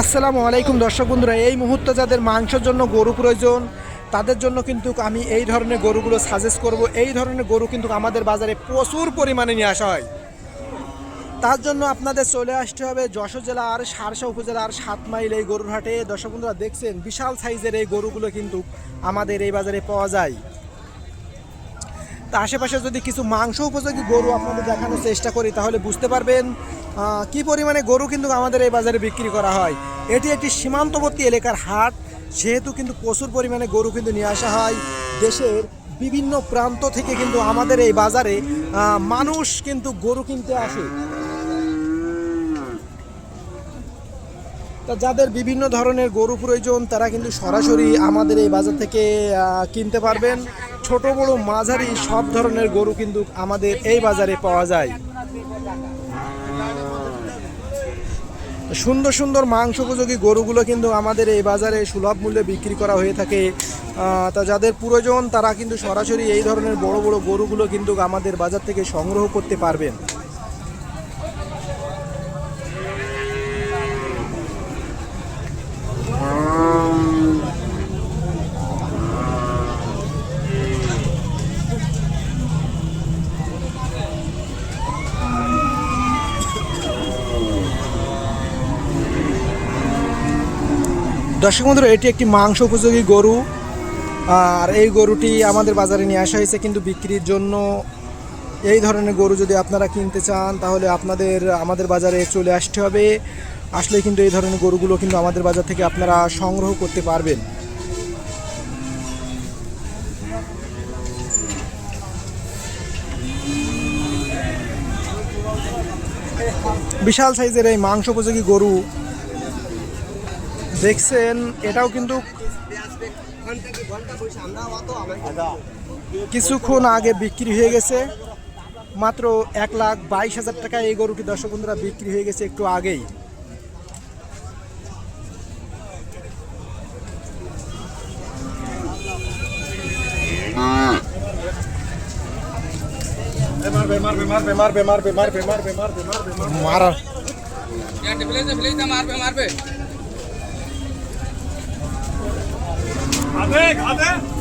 আসসালামু আলাইকুম দর্শক বন্ধুরা, এই মুহূর্তে যাদের মাংসের জন্য গরু প্রয়োজন, তাদের জন্য কিন্তু আমি এই ধরনের গরুগুলো সাজেস্ট করব। এই ধরনের গরু কিন্তু আমাদের বাজারে প্রচুর পরিমাণে নিয়ে আসা হয়। তার জন্য আপনাদের চলে আসতে হবে যশোর জেলার সারসা উপজেলার সাত মাইল এই গরুর হাটে। দর্শক বন্ধুরা, দেখছেন বিশাল সাইজের এই গরুগুলো কিন্তু আমাদের এই বাজারে পাওয়া যায়। আশেপাশে যদি কিছু মাংস উপযোগী গরু আপনাদের দেখানোর চেষ্টা করি, তাহলে বুঝতে পারবেন কি পরিমাণে গরু কিন্তু আমাদের এই বাজারে বিক্রি করা হয়। এটি একটি সীমান্তবর্তী এলাকার হাট সেহেতু কিন্তু প্রচুর পরিমাণে গরু কিন্তু নিয়ে আসা হয়। দেশের বিভিন্ন প্রান্ত থেকে কিন্তু আমাদের এই বাজারে মানুষ কিন্তু গরু কিনতে আসে। তা যাদের বিভিন্ন ধরনের গরু প্রয়োজন, তারা কিন্তু সরাসরি আমাদের এই বাজার থেকে কিনতে পারবেন। ছোট বড় মাঝারি সব ধরনের গরু কিন্তু আমাদের এই বাজারে পাওয়া যায়। সুন্দর সুন্দর মাংস উপযোগী গরুগুলো কিন্তু আমাদের এই বাজারে সুলভ মূল্যে বিক্রি করা হয়ে থাকে। তা যাদের প্রয়োজন তারা কিন্তু সরাসরি এই ধরনের বড় বড় গরুগুলো কিন্তু আমাদের বাজার থেকে সংগ্রহ করতে পারবেন। দর্শক বন্ধুরা, এটি একটি মাংস উপযোগী গরু। আর এই গরুটি আমাদের বাজারে নিয়ে আসা হয়েছে কিন্তু বিক্রির জন্য এই ধরনের গরু যদি আপনারা কিনতে চান, তাহলে আপনাদের, আমাদের বাজারে চলে আসতে হবে। আসলে কিন্তু এই ধরনের গরুগুলো কিন্তু আমাদের বাজার থেকে আপনারা সংগ্রহ করতে পারবেন। বিশাল সাইজের এই মাংস উপযোগী গরু দেখছেন এটাও কিন্তু কিছুক্ষণ আগে বিক্রি হয়ে গেছে মাত্র এক লাখ বাইশ হাজার টাকায় এই গরুটি দর্শক বন্ধুরা বিক্রি হয়ে গেছে একটু আগেই মারবে Abi, abi.